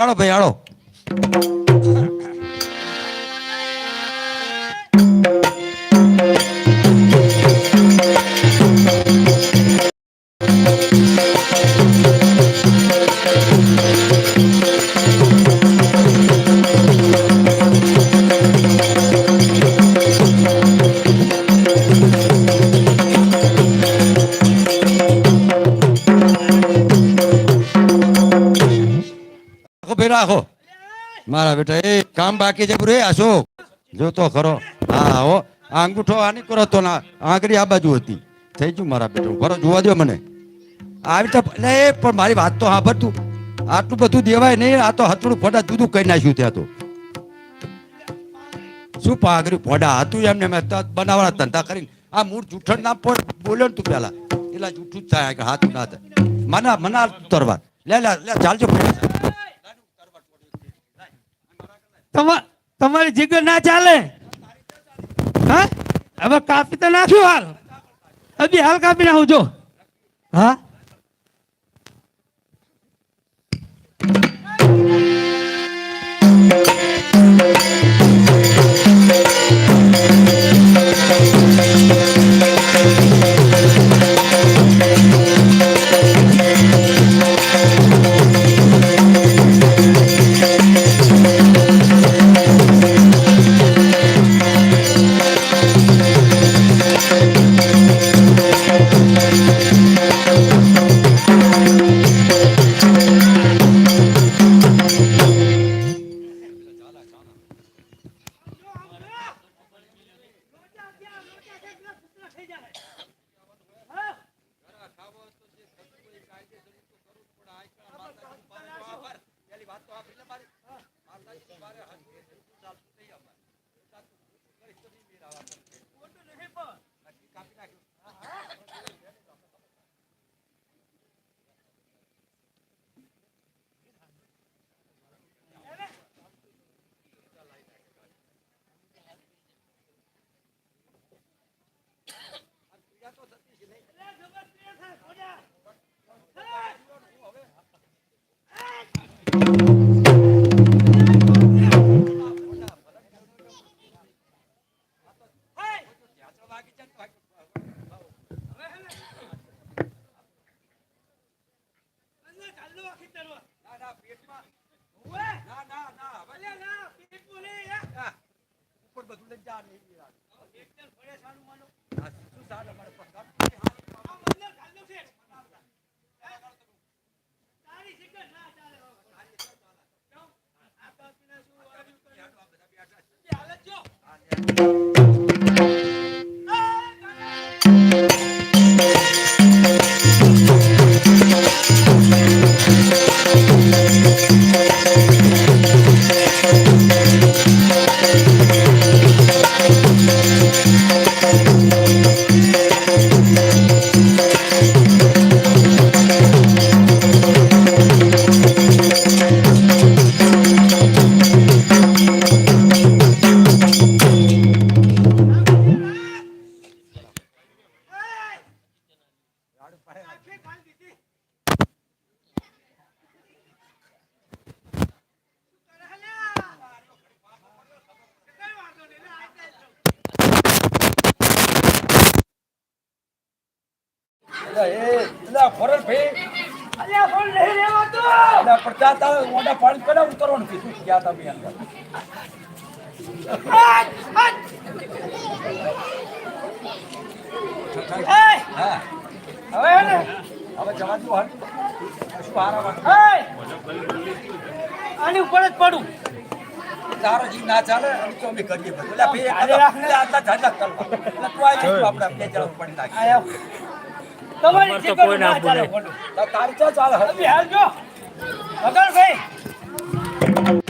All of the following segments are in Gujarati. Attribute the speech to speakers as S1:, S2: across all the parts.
S1: હાલો ભાઈ હાલો મારા બેટા, એ કામ બાકી છે એ અશોક જોતો ખરો. હા, હો. આ અંગૂઠો આની કરો તો ના, આંગળી આ બાજુ હતી. થઈ ગયું મારા બેટા ખરો જોવા દો મને. આવી તો એ પણ મારી વાત તો હા તું આટલું બધું દેવાય નહીં, આ તો હથડું ફોડા જુદું કરી નાખ્યું ત્યાં તો. શું પાઘરી ફોડા હતું એમને? મેં બનાવવાના ધંધા કરીને. આ મૂળ જૂઠણ ના પણ બોલ્યો ને તું પેલા. એટલે જૂઠું જ થાય હાથ ના થાય. મના મના તરવાર. લે લે લે, ચાલજો
S2: તમા- તમારી જીગર ના ચાલે? હા? હવે કાપી તો નાખ્યું હાલ. હજી હાલ કાપી નાખું, જો. હા?
S3: હવે ને હવે જવા દો
S2: આની ઉપર જ પડું.
S3: તારો જીવ ના ચાલે અમે તો અમે કરીએ બધું એટલે ભાઈ આટલા ઝાઝા કરવા. એટલે તું આવી આપણે બે જણા પડી નાખીએ
S2: તમારી જીગર ના ચાલે ખોટું.
S3: તો તારી ચાલે
S2: હાલ જો. ભાઈ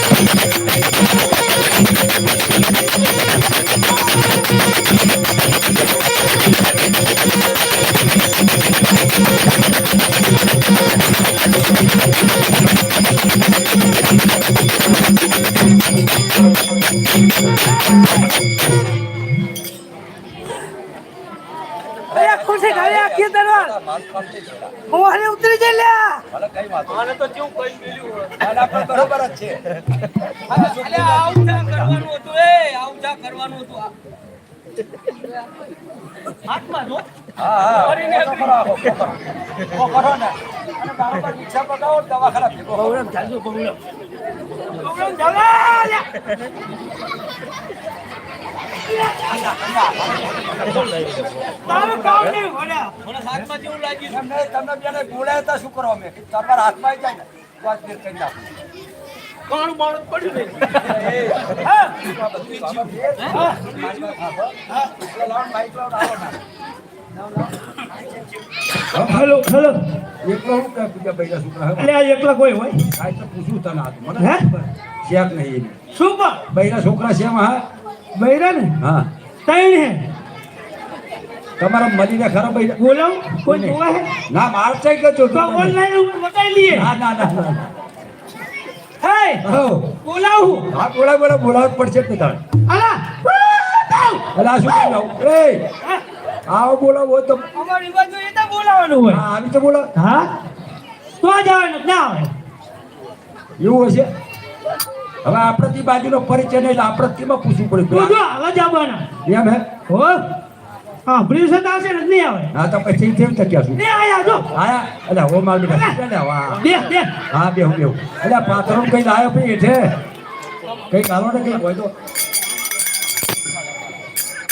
S2: હું ઉતરી જઈ લ્યા
S1: ભલે કઈ વાંધો નહીં. ના, ના, પણ બરોબર જ છે.
S2: આવું જા કરવાનું હતું એ આવું જા કરવાનું હતું હાથમાં જો
S1: હા, હા. કરીને તો કરો, કરો. કરો ને. અને બરાબર રિક્ષા પકડાવો, દવાખાના ભેગો કરો.
S2: પ્રોગ્રામ ચાલે લ્યા. તારું કોણ માણસ પડ્યું. હેલો હેલો
S1: એકલો હું કાંઈ બીજા ભાઈ છોકરા?
S2: એટલે આ એકલા કોઈ હોય
S1: કાંઈ તો પૂછું તને આ મને
S2: હે?
S1: ખબર. નહીં
S2: શું
S1: બૈરા છોકરા છે એમાં હા?
S2: બૈરા ને?
S1: હા.
S2: તૈણ હે.
S1: તમારા મળીને ખરા બૈરા
S2: બોલાવ કોઈ જોવા હે?
S1: ના માર છે કે જો
S2: તો ઓનલાઈન ઉપર બતાવી લઈએ
S1: ના ના ના
S2: હે બોલાવ
S1: હા. બોલા બોલા બોલાવ પડશે તો તારે
S2: અલા
S1: અલા શું બોલાવ એ આવો બોલાવો તો.
S2: અમારી બાજુ એ તો બોલાવાનું હોય.
S1: હા આવી તો બોલા
S2: હા? તો જવાનું ના આવે.
S1: એવું હશે? હવે આપણે તે બાજુનો પરિચય નહીં આપણે તેમાં પૂછવું
S2: તો
S1: પડે
S2: જો આવા જવાના
S1: એમ હે?
S2: હો હા પ્રિય સતા આવશે ને નહીં આવે.
S1: હા તો પછી કેમ ટક્યા શું
S2: ને આયા જો.
S1: આયા. એટલે હો માલ બેટા. એટલે વાહ.
S2: બે બે.
S1: હા બેહું બેહું એટલે પાથરો કઈ લાયો ભાઈ છે કઈ કાઢો ને કઈ હોય તો.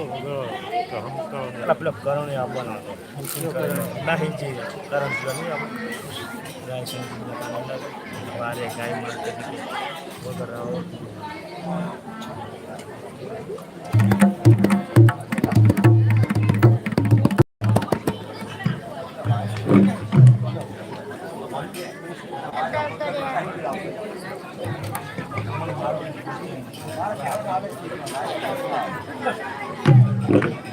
S3: તો પેલા પેલો કરણે આપવાનો હતો નહીં જે કરણ નહીં આપવાનો વારે ગાય
S1: માટે વગર આવો Thank
S2: you.
S1: আপনারা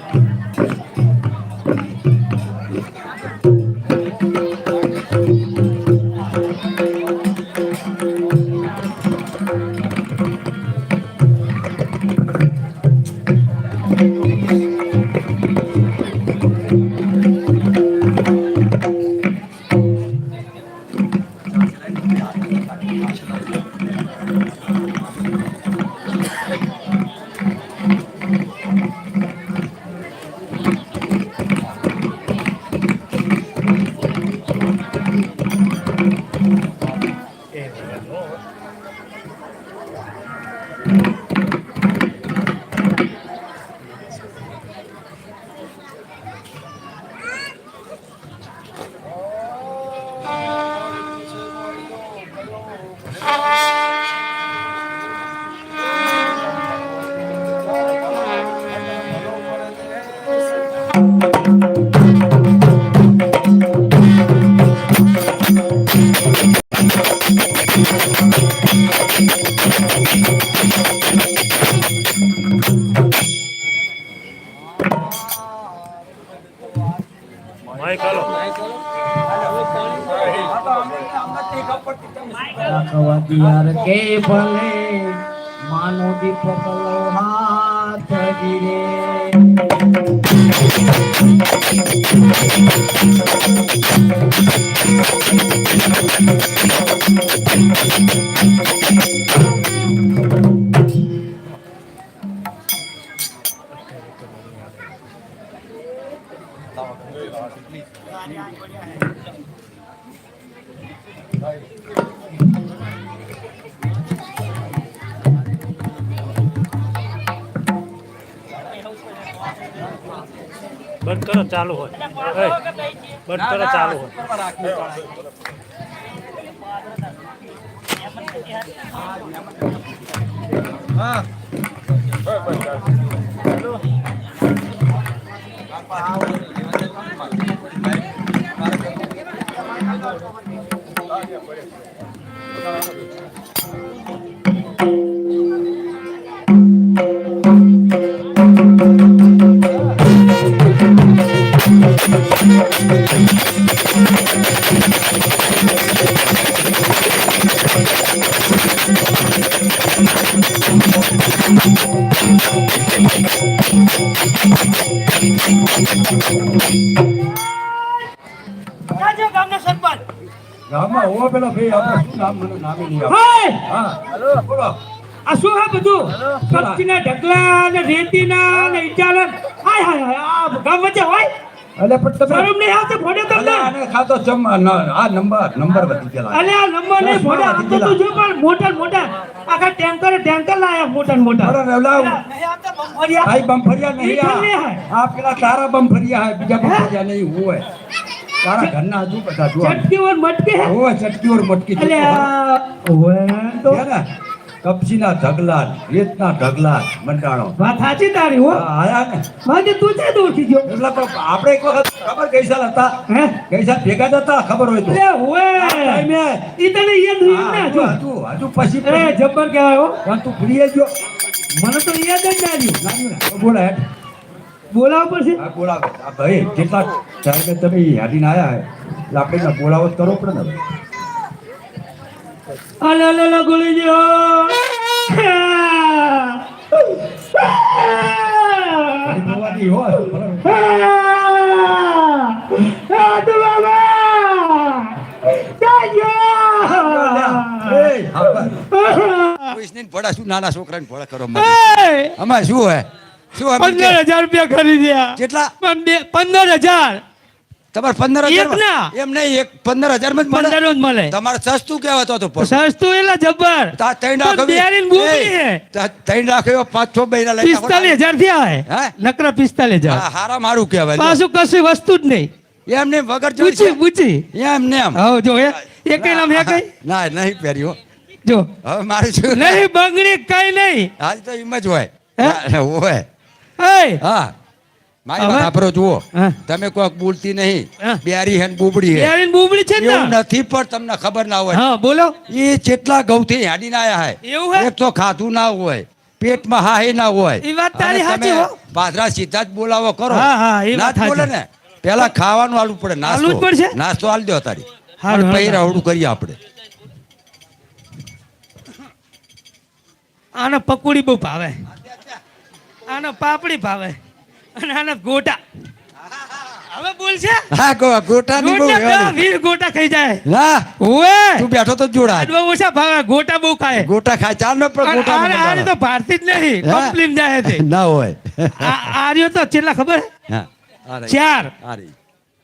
S1: Yeah.
S2: આ શું હે બધું? કપચીના ઢગલા ને રેતીના ને ઈટાલા હાય હાય હાય આ ગામ વચ્ચે હોય?
S1: અલે પણ તમે
S2: શરમ નહીં આવતી ફોડે તમને?
S1: આને ખાતો ચમ આ નંબર નંબર વધી ગયેલા.
S2: અલે આ નંબર નહીં ફોડે આ તો તું જો પણ મોટા મોટા. આખા ટેન્કર ટેન્કર લાયા મોટા મોટા.
S1: અરે રેવલાવ.
S2: નહીં બંફરિયા.
S1: બમફરિયા નહીં
S2: ઈ
S1: આ. પેલા તારા બમફરિયા હાય બીજા બમફરિયા નહીં હોય. તારા ઘરના હજુ બધા જો
S2: ચટકી ઓર મટકી
S1: ઓય ચટકી ઓર મટકી
S2: આ તો
S1: કપચીના ઢગલા રેતના ઢગલા મંડાણો.
S2: વાત સાચી તારી હો.
S1: આયા ને.
S2: માજે તું છે ઓળખી ગયો.
S1: એટલે તો આપણે એક વખત ખબર કૈસા હતા.
S2: હે?
S1: કૈસા ભેગા હતા ખબર હોય તો.
S2: અલે ઓએ
S1: ટાઈમે.
S2: ઈ તને યાદ
S1: દુઈ
S2: ના જો.
S1: તું હજુ પછી
S2: એ જબ્બર કહેવાય હો.
S1: પણ તું ભૂલી ગયો.
S2: મને તો યાદ જ ના
S1: નાનું બોલા હેઠ.
S2: બોલાવ પડશે
S1: હા બોલાવે. આ ભાઈ જેટલા કે તમે યાદીને આયા હે એટલે આપણે બોલાવો કરો પડે ને
S2: અલે અલે ગોળી જો
S1: હોય શું નાના છોકરાને ભોળા કરો અમારે આમાં શું હોય
S2: પંદર હજાર રૂપિયા ખરીદ્યા.
S1: કેટલા
S2: પંદર હજાર.
S1: તમારે પંદર હજાર એમ નહીં એક પંદર હજારમાં
S2: પંદર જ મળે.
S1: તમારે સસ્તું કહેવાતો હતો
S2: સસ્તું એટલે જબ્બર
S1: ત્રણ લાખ હવે-
S2: બેરીને બુકડી
S1: એય,
S2: હે.
S1: તા ત્રણ લાખ એવો પાંચ છ મહિના લઈ
S2: પિસ્તાલીસ હજાર થયા હે?
S1: હે?
S2: નકરા પિસ્તાલીસ હજાર.
S1: હારા મારું કહેવાય.
S2: પાછું કશી વસ્તુ જ નહીં.
S1: એમ ને વગર
S2: પૂછી પૂછી.
S1: એમ ને એમ.
S2: હવ જો એ એક નામ હે કઈ?
S1: ના નહીં પહેર્યો.
S2: જો.
S1: હવે મારું શું
S2: નહીં બંગડી કઈ નહીં.
S1: હાલ તો એમ જ હોય? હોય. હા! મારી વાત સાંભળો જુઓ. તમે કોઈક બોલતી નહીં.
S2: હા.
S1: બેરી બુબડી હે.
S2: બેરીને બુબડી છે ને
S1: નથી પણ તમને ખબર ના હોય.
S2: હા બોલો.
S1: એ જેટલા ઘઉંથી હાડીને આયા હે
S2: એવું હે?
S1: એક તો ખાધું ના હોય પેટમાં હાહી ના હોય.
S2: ઈ વાત તારી સાચી હો.
S1: પાદરા સીધા જ બોલાવો કરો.
S2: હા, હા,
S1: ના
S2: વાત
S1: બોલે ને. પેલા ખાવાનું આલવું પડે
S2: આલવું
S1: નાસ્તો
S2: પડશે?
S1: નાસ્તો આલ દો તારી. અને પછી રાવડું કરીએ આપણે.
S2: આને પકોડી બહુ ભાવે. આને પાપડી ભાવે અને આને ગોટા. હવે બોલ છે?
S1: હા ગો- બહુ
S2: ગોટા
S1: વેવારી.
S2: બે વીર ગોટા ખાઈ જાય.
S1: હા
S2: ઓએ
S1: તું બેઠો તો જોડા
S2: બહુ ઓછા ભાવે ગોટા બહુ ખાય.
S1: ગોટા ખાય ચાલ નો પણ ગોટા
S2: અરે આ તો ભારતી જ નહીં કમ્પ્લીમ જાય છે.
S1: ના હોય.
S2: આ રહ્યો તો કેટલા ખબર? હા, ચાર.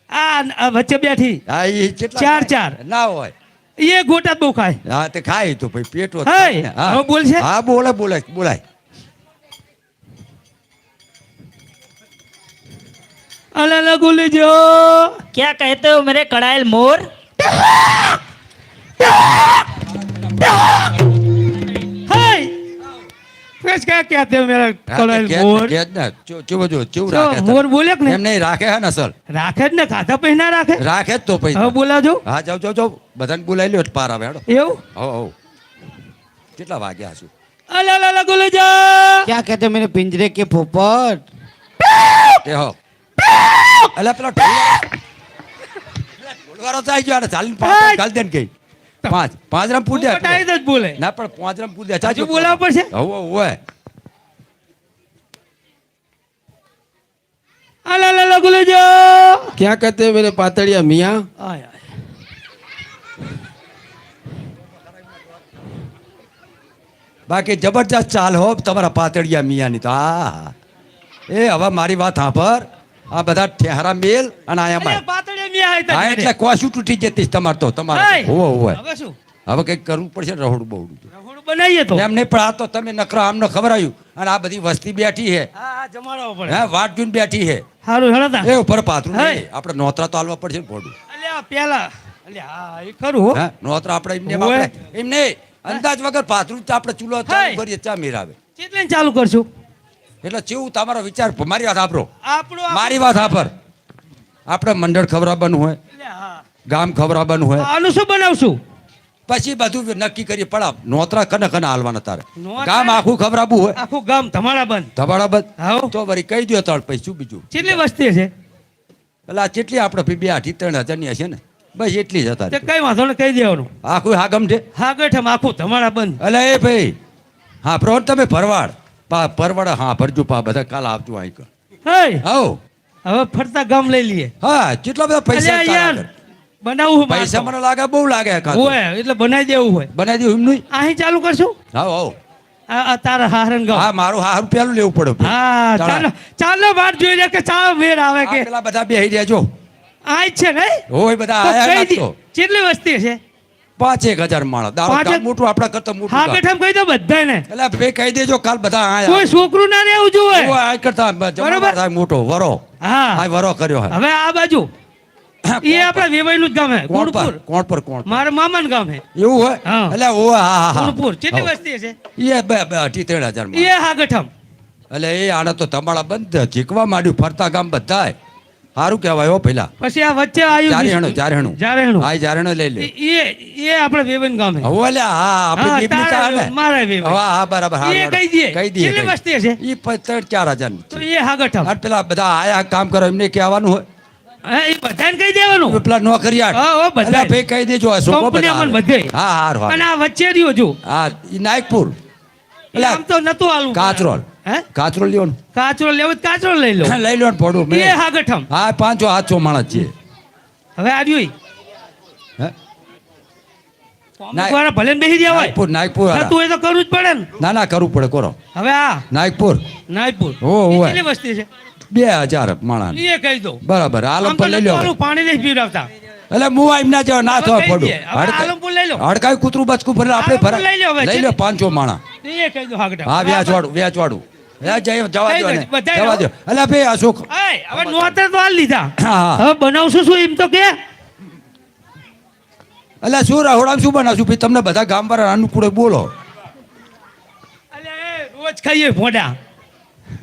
S1: આ
S2: વચ્ચે બેઠી.
S1: હા, એ કેટલા
S2: ચાર, ચાર.
S1: ના હોય.
S2: એ ગોટા બહુ ખાય.
S1: હા તે ખાય તો ભાઈ પેટ
S2: હે, બોલ છે?
S1: હા બોલે બોલે બોલાય.
S2: અલે અલે ગુલી જો
S4: क्या कहते हो मेरे कड़ायल मोर
S2: હાય પેશ क्या कहते हो मेरा
S1: હા,
S2: કળાયેલ
S1: કે-
S2: મોર
S1: કે જ ને. ચો- ચો જો, ચેવું
S2: જો,
S1: રાખે
S2: મોર
S1: તને?
S2: બોલે કે
S1: એમ
S2: ને
S1: નહીં રાખે હે ને અસલ
S2: રાખે જ ને ખાધા પછી ના રાખે
S1: રાખે જ તો પછી
S2: હવે બોલાવજો
S1: હા જાવ જાવ જાવ બધાને બોલાવી લ્યો એટલે પાર આવે હેડો
S2: એવું
S1: હો હો કેટલા વાગ્યા છું
S2: અલે અલે અલે ગુલી જો
S5: क्या कहते हो मेरे पिंजरे के पोपट
S1: તે હો અલે
S6: ક્યાં કહેતે મેરે પાતળિયા મિયા?
S2: આય આય.
S1: બાકી જબરજસ્ત ચાલ હો તમારા પાતળિયા મિયાની તો હા. એ હવે મારી વાત સાંભળ. આ બધા ઠેહરા મેલ અને આયા એટલે કોશું તૂટી જતી તમાર તો તમારે હોવો હોય
S2: હવે શું?
S1: હવે કંઈક કરવું પડશે રહોડું બહુડું
S2: રહોડું બનાવીએ તો.
S1: એમ નહીં પણ આ તો તમે નકરો આમને આવ્યું અને આ બધી વસ્તી બેઠી છે.
S2: હા હા પડે.
S1: હે વાટ જોઈને બેઠી છે.
S2: સારું હેડતા
S1: એ ઉપર પાથરું આપણે નોતરા તો હાલવા પડશે ને ભોડું.
S2: પેલા હા એ ખરું હો.
S1: નોતરા આપણે એમને એમ નહીં. અંદાજ વગર પાથરું તો આપણે ચૂલો ચાલુ કરીએ ચા મેરાવે.
S2: કેટલે ચાલુ કરશું.
S1: એટલે ચેવું તમારો વિચાર? મારી વાત આપરો
S2: આપણું
S1: મારી વાત આપર આપણે મંડળ ખવડાવવાનું હોય
S2: હા.
S1: ગામ ખવડાવવાનું હોય.
S2: આનું શું બનાવશું?
S1: પછી બધું નક્કી કરી પડા નોતરા કને કને હાલવાના તારે? ગામ આખું ખવડાવવું હોય.
S2: આખું ગામ ધમાડા બંધ.
S1: ધમાડા બંધ? તો વળી કહી દો તળ પછી શું બીજું.
S2: કેટલી વસ્તી છે
S1: એટલે આ કેટલી આપણે બે આઠી ત્રણ હજારની હશે ને? બસ એટલી જ હતા
S2: કઈ વાંધો ને કહી દેવાનું.
S1: આખું હાગમ છે?
S2: હા ગઠમ આખું ધમાડા બંધ.
S1: એટલે એ ભાઈ હા પ્રો તમે ભરવાડ. પા પરવાડ હા ભરજો પા બધા કાલ આવજો અહીં.
S2: હે
S1: આવો.
S2: હવે ફરતા ગામ લઈ લઈએ.
S1: હા કેટલા બધા પૈસા
S2: યાર
S1: ચાલે.
S2: બનાવવું હોય
S1: પૈસા મને લાગે બહુ લાગે.
S2: હોય એટલે બનાવી દેવું હોય.
S1: બનાવી દેવું એમનું નહીં?
S2: અહીં ચાલુ કરશું?
S1: આવો આવો.
S2: તારા હારણ ગામ.
S1: હા મારું હારું પેલું લેવું પડે
S2: હા ચાલો. ચાલો વાત જોઈ લે કે ચાલો વેર આવે કે.
S1: પેલા બધા બેહી રહેજો.
S2: આ જ છે ને?
S1: હોય બધા આયા
S2: કેટલી વસ્તી છે
S1: પાંચ એક હજાર માણસ. દારૂ મોટું આપણા કરતા મોટું
S2: હા બેઠા કહી દો બધાને
S1: એટલે બે કહી દેજો કાલ બધા
S2: કોઈ છોકરું ના રહેવું જોઈએ
S1: આ કરતા
S2: બરોબર.
S1: થાય મોટો વરો.
S2: હા.
S1: આ વરો કર્યો
S2: હવે આ બાજુ. એ આપણા વેવાઈનું જ ગામ હે
S1: કોણ પર?
S2: ગુણપુર.
S1: કોણ પર કોણ પર?
S2: મારા મામાનું ગામ હે.
S1: એવું હોય? એટલે ઓ હા હા
S2: ગુણપુર. કેટલી વસ્તી છે
S1: એ બે બે અઢી ત્રણ હજાર
S2: એ હા ગઠમ.
S1: એટલે એ આને તો તમારા બંધ જીકવા માંડ્યું ફરતા ગામ બધાય. સારું કહેવાય હો પેલા
S2: પછી આ વચ્ચે
S1: આવ્યું
S2: આવ્યું
S1: ચારેહણું
S2: જારેહણું.
S1: હા ચારેહણું લઈ લે
S2: એ એ આપણે વેવન ગામે. હે
S1: હવે લે હા આપણે દીપની
S2: કા
S1: ને.
S2: મારા વેવન
S1: હા હા બરાબર હા,
S2: એ કહી દે.
S1: કહી દે
S2: કેટલી વસ્તી છે
S1: ઈ પ- ચાર હજાર
S2: તો એ હા ગઠમ
S1: અને પેલા બધા આયા કામ કરો એમને કહેવાનું હોય.
S2: હા, એ બધાને કહી દેવાનું.
S1: પેલા નોકરિયાત
S2: હા, ઓ
S1: બધા ભાઈ કહી દેજો આ છોકરો બધા હા હા
S2: અને આ વચ્ચે રહ્યો જો.
S1: હા નાયકપુર.
S2: એટલે આમ તો નતું આલું
S1: કાચરોલ.
S2: હે?
S1: કાચરોલ લ્યો ને.
S2: કાચરો લેવો તો લઈ લો.
S1: લઈ લો ને પડું
S2: એ
S1: મેં
S2: હા ગઠમ
S1: હા માણસ છે.
S2: હવે આવ્યું
S1: હે?
S2: ભલે બેસી ગયા હોય.
S1: નાગપુર નાગપુર વાળા.
S2: થતું તો કરવું જ પડે ને.
S1: ના ના કરવું પડે કરો.
S2: હવે આ.
S1: નાગપુર
S2: નાગપુર
S1: હો, હોય.
S2: કેટલી વસ્તી છે?
S1: બે હજાર માણસ.
S2: એ કહી દો
S1: બરાબર આલમપુર લઈ લો
S2: પાણી નહીં પીવડાવતા.
S1: એટલે મુવા એમના જેવા ના થવા પડું. હડકાય કૂતરું બચકું ભરે આપણે ભરા
S2: લઈ લો હવે.
S1: લઈ લો માણા
S2: એ કહી દો હા
S1: હા વ્યાજ વાળું વ્યાજ વાળું. એ જઈ- જવા દો
S2: દો,
S1: ને
S2: બધાય
S1: જવા
S2: લો.
S1: દો એટલે ભાઈ અશોક
S2: હવે નોતર તો હાલ લીધા. હવે બનાવશું શું એમ તો કે?
S1: એટલે શું રહોડામાં શું બનાવશું? ભાઈ તમને બધા ગામ વાળા અનુકૂળ બોલો.
S2: અલ્યા, એ રોજ ખાઈએ ભોંડા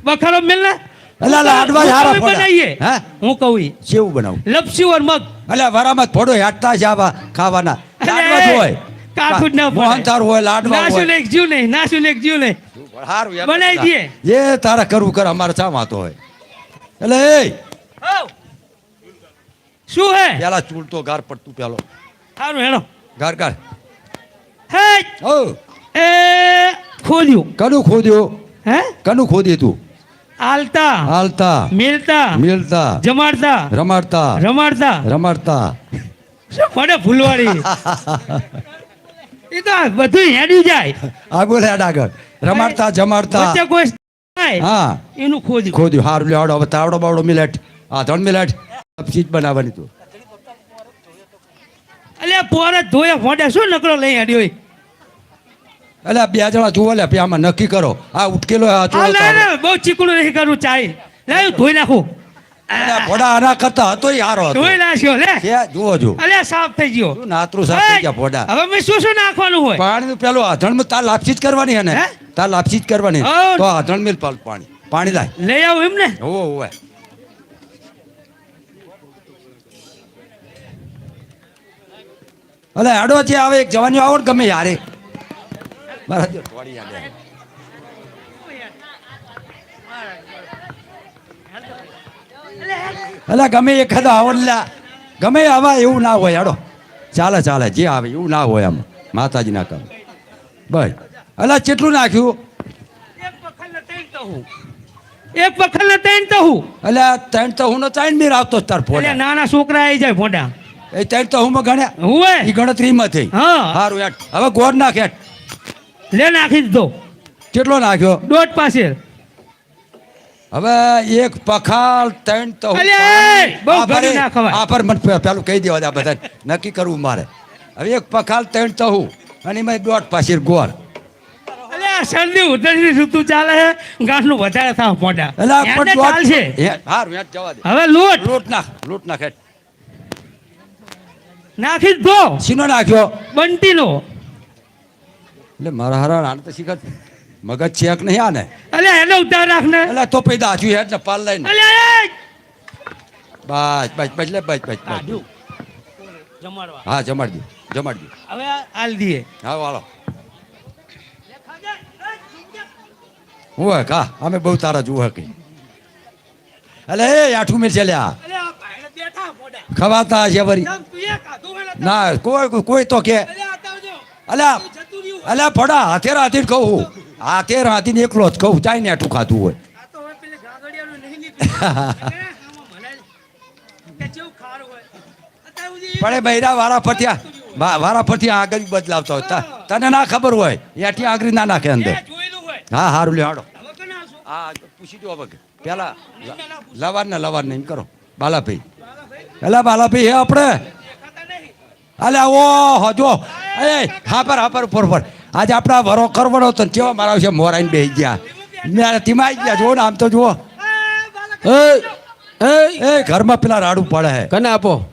S2: બખારો મેલ ને?
S1: અલા, લાડવા હારા
S2: બનાવીએ.
S1: હે?
S2: હું કહું ઈ.
S1: બનાવું?
S2: લપસી ઓર મગ.
S1: એટલે વરામાં થોડો હેઠતા જવા આવા ખાવાના લાડવા હોય.
S2: કાઠું ના પડે.
S1: મોહનથાળ હોય લાડવા
S2: નાશું ને એક જીવ નહીં નાશું ને એક જીવ નહીં.
S1: હારું
S2: બનાવી દઈએ.
S1: જે તારા કરવું કર અમારે શા વાંધો હોય? એટલે એ
S2: શું હે?
S1: પેલા ચૂલ ગાર પડતું પેલો.
S2: સારું હેડો
S1: ગાર ગાર.
S2: હે?
S1: ઓ
S2: એ ખોદ્યું.
S1: કનું ખોદ્યો?
S2: હે?
S1: કનું ખોદી તું?
S2: હાલતા.
S1: હાલતા.
S2: મિલતા.
S1: મિલતા.
S2: જમાડતા.
S1: રમાડતા.
S2: રમાડતા.
S1: રમાડતા.
S2: શું પડે ફૂલવાડી એ તો બધું હેડી જાય.
S1: આગળ હેડ આગળ. રમાડતા જમાડતા.
S2: વચ્ચે કોઈ
S1: હા.
S2: એનું ખોદ્યું.
S1: ખોદ્યું. હારું લેવડો હવે તાવડો બાવડો મિલેટ. આ ત્રણ મિલેટ. ચીજ બનાવવાની તું.
S2: અલે પોરે ધોયા ફોડે. શું નકરો લઈ હેડ્યો
S1: અલે બે જણા જુઓ લે આમાં નક્કી કરો. આ ઉટકેલો આ
S2: બહુ ચીકણું નહીં કરવું ચાય. લે ધોઈ નાખું.
S1: ભોડા આના કરતા હતો યારો હતો.
S2: ધોઈ નાખ્યો લે.
S1: જુઓ જો
S2: અલે સાફ થઈ ગયો.
S1: નાતરું સાફ થઈ ગયા ભોડા
S2: હવે મેં શું શું નાખવાનું હોય?
S1: પાણી પેલો આધણ તાર લાપસી જ કરવાની હે ને? તાર લાપસી જ કરવાની. તો આધણ મિલ પાણી. પાણી લાય.
S2: લઈ આવું એમ ને
S1: હોવો હોવે. અલે આડો છે આવે એક જવાની આવો ને ગમે યારે મારા થોડી યાદ આવે. ગમે એખાદા આવડલા. ગમે આવા એવું ના હોય હાડો. ચાલે ચાલે જે આવે એવું ના હોય આમ. માતાજી ના કામ. બસ. અલા કેટલું નાખ્યું?
S2: એક વખત ને ત્રણ તો હું
S1: અલ્યા ત્રણ તો હું ત્રણ બી રાખતો તાર
S2: એટલે
S1: ફોડા
S2: નાના છોકરા આવી જાય ફોડા
S1: એ ત્રણ તો હું ગણ્યા
S2: હું
S1: એ? ગણતરીમાં થઈ.
S2: હા.
S1: સારું યાર હવે ગોળ નાખ હેઠ.
S2: લે નાખી દીધો
S1: કેટલો નાખ્યો?
S2: દોઢ પાસે
S1: હવે એક પખાલ ત્રણ તો હું
S2: બહુ
S1: આ
S2: ઘડી
S1: ફરી-
S2: ના ખવાય.
S1: આ પર મને પેલું કહી દેવા દે આ બધા નક્કી કરવું મારે. હવે એક પખાલ ત્રણ તો હું. અને એમાં દોઢ પાછી
S2: આ શરદી ઉધરસની ઋતુ ચાલે છે ઘાસનું વધારે થાવ
S1: એટલે પણ
S2: એને
S1: દોઢ- હારું યાર જવા દે.
S2: હવે લોટ.
S1: લોટ નાખ લોટ નાખ
S2: નાખી દો.
S1: શીનો નાખ્યો.
S2: બંટીનો.
S1: એટલે મારા હારા આને તો શીખત મગજ ચેક નહીં આને.
S2: અલે એને ઉધાર રાખ ને.
S1: અલે તો પૈદા હાચ્યું હેઠ ને પાલ લઈને.
S2: અલે
S1: બસ બસ બસ લે બસ બસ બસ
S2: જમાડવા.
S1: હા જમાડી દો જમાડી દો.
S2: હવે આલ દીએ
S1: હા વાળો. હું કા? અમે બહુ તારા જુઓ કે અલે એ આઠું મિલ ચાલ્યા ખવાતા છે વરી.
S2: ને
S1: કોઈ કોઈ તો કે. અલ્યા અલ્યા ફડા હાથે હાથી કહું હાથે ને એકલો જ કહું જાય ને આઠું ખાતું હોય.
S2: પેલી કે
S1: પણ બૈરા વારા વા- વારા ફરથી આગળ બદલાવતા હોય. તને ના ખબર હોય એથી આગળ ના નાખે અંદર. હા હારું લે હાડો આ પૂછી દો હવે. પેલા લવાર ને લવાર ને એમ કરો. બાલાભાઈ. એલા બાલાભાઈ હે આપણે અલે ઓ હજો એ હાપર હાપર ઉપર ઉપર. આજે આપણા વરો કરવાનો તો કેવા મારા છે મોરાઈને બે ગયા. મેં તિમાઈ ગયા જુઓ ને આમ તો જુઓ.
S6: એ
S1: ઘરમાં પેલા રાડું પડે હે.
S6: કને આપો?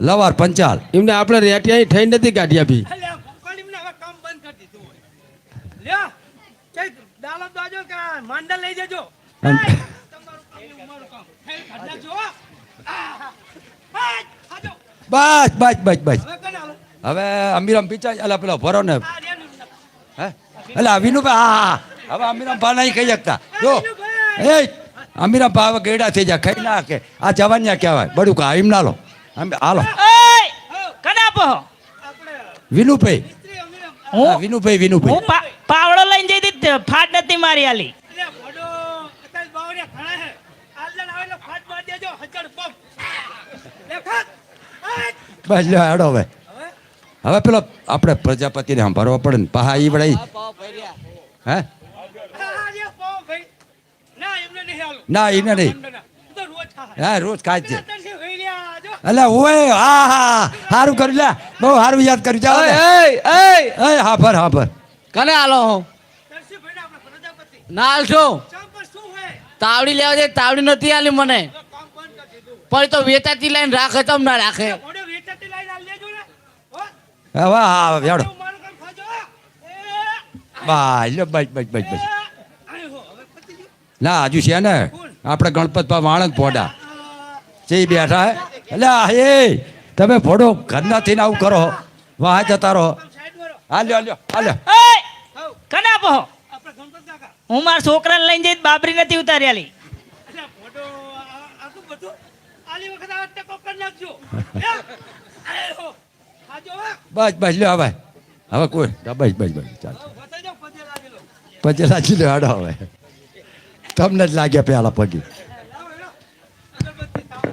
S1: લવાર પંચાલ.
S6: એમને આપણે રેટિયા થઈ નથી કાઢી બી
S2: અલે આ કંપનીમાં હવે કામ બંધ કરી દીધું હોય. લ્યો કઈ દાલો દાજો કે માંડલ લઈ જજો.
S1: અન-
S2: તમારું કામ ને અમારું કામ. ફેર કાઢ નાખજો, હો. આ, આ, ખાજો.
S1: બસ બસ બસ બસ.
S2: હવે અમીરમ હાલો?
S1: હવે અમીરામ પીચા અલા પેલો ભરો ને. હે એટલે વિનુભાઈ હા. હવે અમીરામ ભા નહીં કહી શકતા. જો. એ અમીરામ ભા હવે ગેડા થઈ જાય ખાઈ ના કે આ જવાન્યા કહેવાય. બડું કા એમ ના લો. હાલો. વિનુભાઈ. હા, વિનુભાઈ
S4: હું
S1: વિનુભાઈ
S4: પાવડો લઈને જઈ હતી ફાટ નથી મારી આલી
S2: એટલે એટલે
S1: બસ હેડો હવે.
S2: હવે
S1: પેલો આપણે પ્રજાપતિને સાંભળવા પડે ને પહા ઈ વળાઈ હે.
S2: ના.
S1: એને નહીં.
S2: હું રોજ ખાય.
S1: છે. એટલે ઓય હા હા સારું કર્યું લે બહુ સારું યાદ કર્યું ચાલો
S6: એ
S1: હા ભર હા ભર
S5: કને આલો હું ના આલશો? તાવડી લેવા દે તાવડી નથી આલી મને. પણ તો વેચાતી લઈને રાખે તમ ના રાખે
S2: ભડો વેચાતી લાઈને આલી દેજો ને. હો?
S1: હવે હા
S2: વેડો. એ,
S1: બાય બસ બસ બસ બસ
S2: એ, આય હો, હવે પતી ગયું.
S1: ના હજુ છે ને? આપણે ગણપત બા વાણંદ ફોડા
S2: આ,
S1: બેઠા હે. એટલે એ તમે ફોડો ઘરના થઈને આવું કરો વાહ જતા રહો.
S2: હાલ્યો સાઈડ વાળો.
S1: હા લ્યો લ્યો હા લ્યો.
S4: ઓય
S2: હઉ,
S4: કને આપો
S2: આપણે ગણપત કાકા.
S4: હું મારા છોકરાને લઈને જઈ બાબરી નથી ઉતારી આલી
S2: અલ્યા, ભડો, આ- આ શું બધું? આલી વખત આ ટકો કરી નાખજો.
S1: બસ બસ, લ્યો, હવે હવે કોઈ બસ બસ બસ, ચાલો
S2: પગે લાગી લો.
S1: હેડો હવે તમને જ લાગ્યા પેલા પગી
S2: તાવ.